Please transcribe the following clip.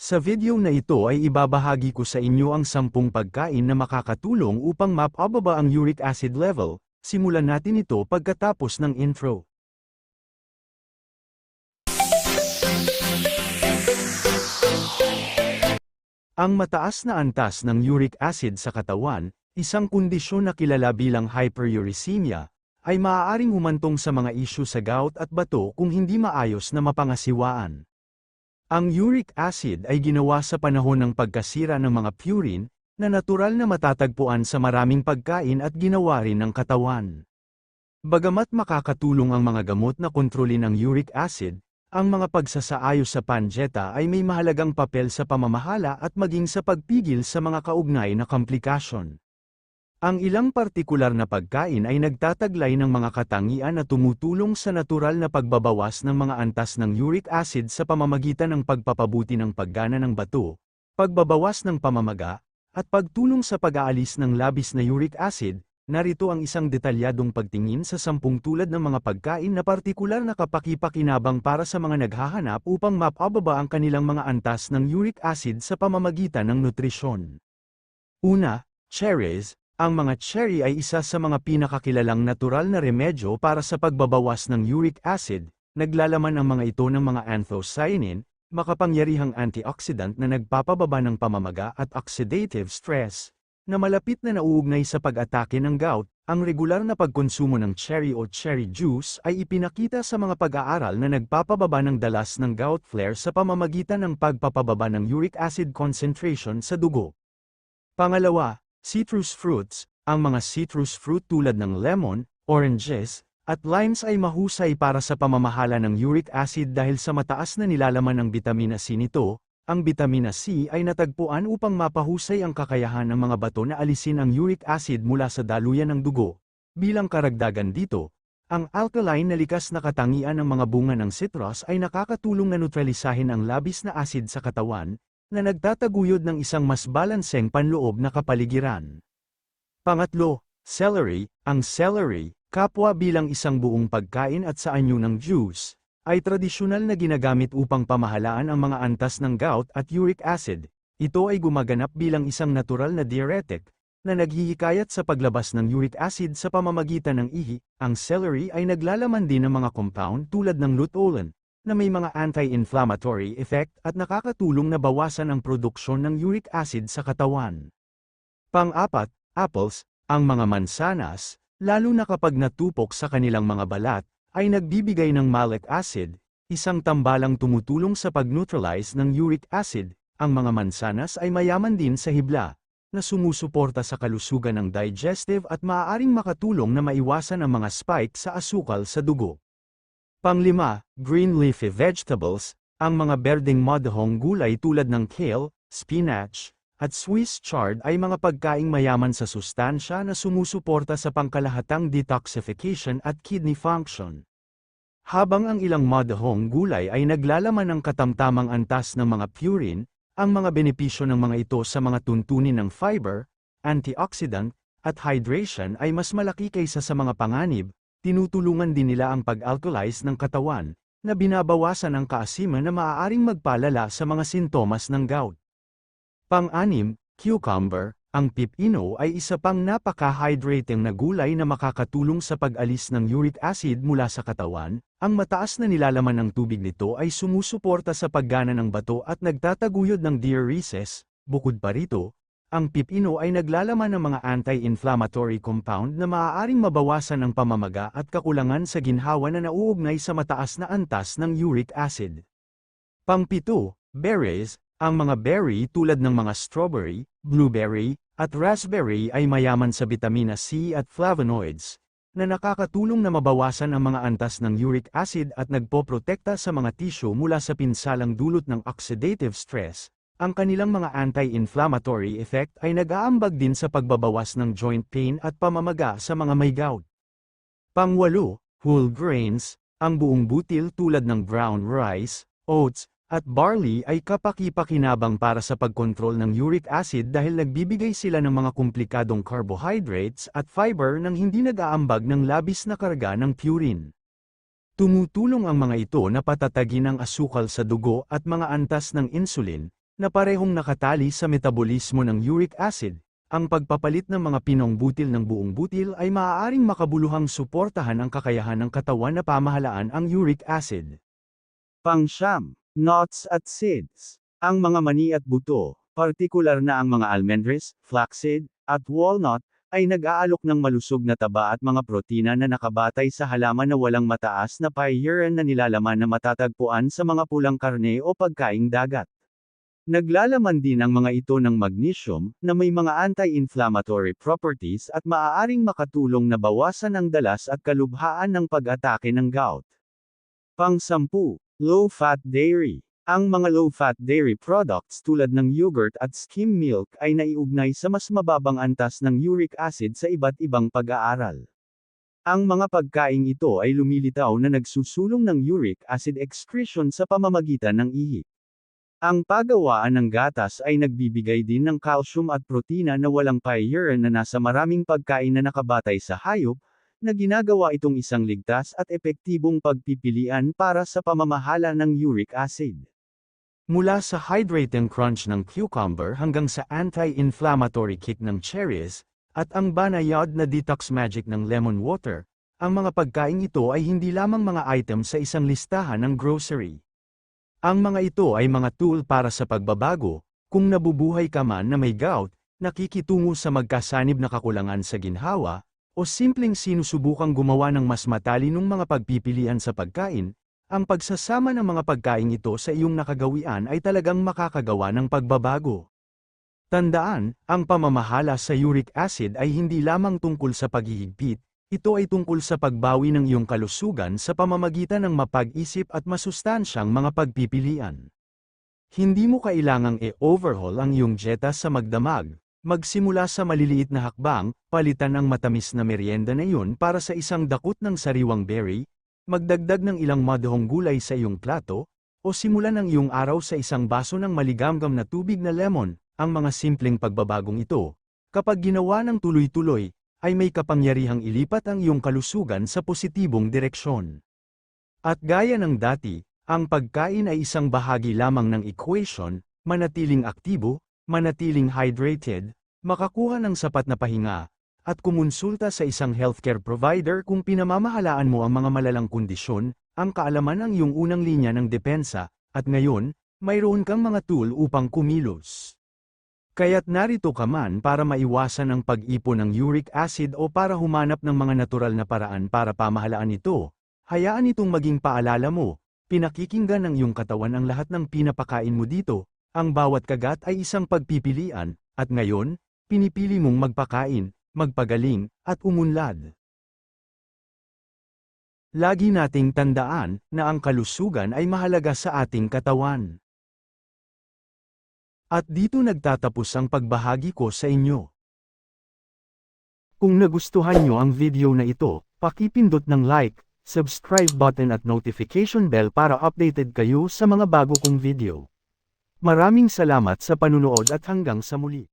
Sa video na ito ay ibabahagi ko sa inyo ang 10 pagkain na makakatulong upang mapababa ang uric acid level. Simulan natin ito pagkatapos ng intro. Ang mataas na antas ng uric acid sa katawan, isang kondisyon na kilala bilang hyperuricemia, ay maaaring humantong sa mga isyu sa gout at bato kung hindi maayos na mapangasiwaan. Ang uric acid ay ginawa sa panahon ng pagkasira ng mga purine, na natural na matatagpuan sa maraming pagkain at ginawa rin ng katawan. Bagamat makakatulong ang mga gamot na kontrolin ang uric acid, ang mga pagsasaayos sa panjeta ay may mahalagang papel sa pamamahala at maging sa pagpigil sa mga kaugnay na komplikasyon. Ang ilang partikular na pagkain ay nagtataglay ng mga katangian na tumutulong sa natural na pagbabawas ng mga antas ng uric acid sa pamamagitan ng pagpapabuti ng paggana ng bato, pagbabawas ng pamamaga, at pagtulong sa pag-aalis ng labis na uric acid, narito ang isang detalyadong pagtingin sa sampung tulad ng mga pagkain na partikular na kapakipakinabang para sa mga naghahanap upang mapababa ang kanilang mga antas ng uric acid sa pamamagitan ng nutrisyon. Una, cherries. Ang mga cherry ay isa sa mga pinakakilalang natural na remedyo para sa pagbabawas ng uric acid, naglalaman ang mga ito ng mga anthocyanin, makapangyarihang antioxidant na nagpapababa ng pamamaga at oxidative stress, na malapit na nauugnay sa pag-atake ng gout, ang regular na pagkonsumo ng cherry o cherry juice ay ipinakita sa mga pag-aaral na nagpapababa ng dalas ng gout flare sa pamamagitan ng pagpapababa ng uric acid concentration sa dugo. Pangalawa, citrus fruits, ang mga citrus fruit tulad ng lemon, oranges, at limes ay mahusay para sa pamamahala ng uric acid dahil sa mataas na nilalaman ng bitamina C nito, ang bitamina C ay natagpuan upang mapahusay ang kakayahan ng mga bato na alisin ang uric acid mula sa daluyan ng dugo. Bilang karagdagan dito, ang alkaline na likas na katangian ng mga bunga ng citrus ay nakakatulong na neutralisahin ang labis na acid sa katawan, na nagtataguyod ng isang mas balanseng panloob na kapaligiran. Pangatlo, celery. Ang celery, kapwa bilang isang buong pagkain at sa anyo ng juice, ay tradisyonal na ginagamit upang pamahalaan ang mga antas ng gout at uric acid. Ito ay gumaganap bilang isang natural na diuretic, na naghihikayat sa paglabas ng uric acid sa pamamagitan ng ihi. Ang celery ay naglalaman din ng mga compound tulad ng luteolin, na may mga anti-inflammatory effect at nakakatulong na bawasan ang produksyon ng uric acid sa katawan. Pang-apat, apples, ang mga mansanas, lalo na kapag natupok sa kanilang mga balat, ay nagbibigay ng malic acid, isang tambalang tumutulong sa pag-neutralize ng uric acid. Ang mga mansanas ay mayaman din sa hibla, na sumusuporta sa kalusugan ng digestive at maaaring makatulong na maiwasan ang mga spike sa asukal sa dugo. Panglima, green leafy vegetables, ang mga berdeng madahong gulay tulad ng kale, spinach, at Swiss chard ay mga pagkaing mayaman sa sustansya na sumusuporta sa pangkalahatang detoxification at kidney function. Habang ang ilang madahong gulay ay naglalaman ng katamtamang antas ng mga purine, ang mga benepisyo ng mga ito sa mga tuntunin ng fiber, antioxidant, at hydration ay mas malaki kaysa sa mga panganib, tinutulungan din nila ang pag-alkalize ng katawan, na binabawasan ang kaasiman na maaaring magpalala sa mga sintomas ng gout. Pang-anim, cucumber, ang pipino ay isa pang napaka-hydrating na gulay na makakatulong sa pag-alis ng uric acid mula sa katawan. Ang mataas na nilalaman ng tubig nito ay sumusuporta sa paggana ng bato at nagtataguyod ng diuresis. Bukod pa rito, ang pipino ay naglalaman ng mga anti-inflammatory compound na maaaring mabawasan ang pamamaga at kakulangan sa ginhawa na nauugnay sa mataas na antas ng uric acid. Pangpito, berries, ang mga berry tulad ng mga strawberry, blueberry, at raspberry ay mayaman sa vitamina C at flavonoids, na nakakatulong na mabawasan ang mga antas ng uric acid at nagpoprotekta sa mga tisyo mula sa pinsalang dulot ng oxidative stress. Ang kanilang mga anti-inflammatory effect ay nag-aambag din sa pagbabawas ng joint pain at pamamaga sa mga may gout. Pangwalo, whole grains, ang buong butil tulad ng brown rice, oats, at barley ay kapakipakinabang para sa pagkontrol ng uric acid dahil nagbibigay sila ng mga komplikadong carbohydrates at fiber nang hindi nag-aambag ng labis na karga ng purine. Tumutulong ang mga ito na patatagin ang asukal sa dugo at mga antas ng insulin, na parehong nakatali sa metabolismo ng uric acid. Ang pagpapalit ng mga pinong butil ng buong butil ay maaaring makabuluhang suportahan ang kakayahan ng katawan na pamahalaan ang uric acid. Pangsyam, nuts at seeds. Ang mga mani at buto, partikular na ang mga almendres, flaxseed, at walnut, ay nag-aalok ng malusog na taba at mga protina na nakabatay sa halaman na walang mataas na pyuren na nilalaman na matatagpuan sa mga pulang karne o pagkaing dagat. Naglalaman din ang mga ito ng magnesium, na may mga anti-inflammatory properties at maaaring makatulong na bawasan ang dalas at kalubhaan ng pag-atake ng gout. Pang-sampu, low-fat dairy. Ang mga low-fat dairy products tulad ng yogurt at skim milk ay naiugnay sa mas mababang antas ng uric acid sa iba't ibang pag-aaral. Ang mga pagkaing ito ay lumilitaw na nagsusulong ng uric acid excretion sa pamamagitan ng ihi. Ang paggawaan ng gatas ay nagbibigay din ng calcium at protina na walang pyuren na nasa maraming pagkain na nakabatay sa hayop, na ginagawa itong isang ligtas at epektibong pagpipilian para sa pamamahala ng uric acid. Mula sa hydrating crunch ng cucumber hanggang sa anti-inflammatory kick ng cherries, at ang banayad na detox magic ng lemon water, ang mga pagkain ito ay hindi lamang mga item sa isang listahan ng grocery. Ang mga ito ay mga tool para sa pagbabago, kung nabubuhay ka man na may gout, nakikitungo sa magkasanib na kakulangan sa ginhawa, o simpleng sinusubukang gumawa ng mas matalinong mga pagpipilian sa pagkain, ang pagsasama ng mga pagkain ito sa iyong nakagawian ay talagang makakagawa ng pagbabago. Tandaan, ang pamamahala sa uric acid ay hindi lamang tungkol sa paghihigpit, ito ay tungkol sa pagbawi ng iyong kalusugan sa pamamagitan ng mapag-isip at masustansyang mga pagpipilian. Hindi mo kailangang e-overhaul ang iyong dieta sa magdamag, magsimula sa maliliit na hakbang, palitan ang matamis na merienda na iyon para sa isang dakot ng sariwang berry, magdagdag ng ilang madahong gulay sa iyong plato, o simulan ang iyong araw sa isang baso ng maligamgam na tubig na lemon, ang mga simpleng pagbabagong ito, kapag ginawa ng tuloy-tuloy, ay may kapangyarihang ilipat ang iyong kalusugan sa positibong direksyon. At gaya ng dati, ang pagkain ay isang bahagi lamang ng equation, manatiling aktibo, manatiling hydrated, makakuha ng sapat na pahinga, at kumonsulta sa isang healthcare provider kung pinamamahalaan mo ang mga malalang kondisyon, ang kaalaman ang iyong unang linya ng depensa, at ngayon, mayroon kang mga tool upang kumilos. Kaya't narito ka man para maiwasan ang pag-ipon ng uric acid o para humanap ng mga natural na paraan para pamahalaan ito, hayaan itong maging paalala mo, pinakikinggan ng iyong katawan ang lahat ng pinapakain mo dito, ang bawat kagat ay isang pagpipilian, at ngayon, pinipili mong magpakain, magpagaling, at umunlad. Lagi nating tandaan na ang kalusugan ay mahalaga sa ating katawan. At dito nagtatapos ang pagbahagi ko sa inyo. Kung nagustuhan nyo ang video na ito, pakipindot ng like, subscribe button at notification bell para updated kayo sa mga bago kong video. Maraming salamat sa panunood at hanggang sa muli.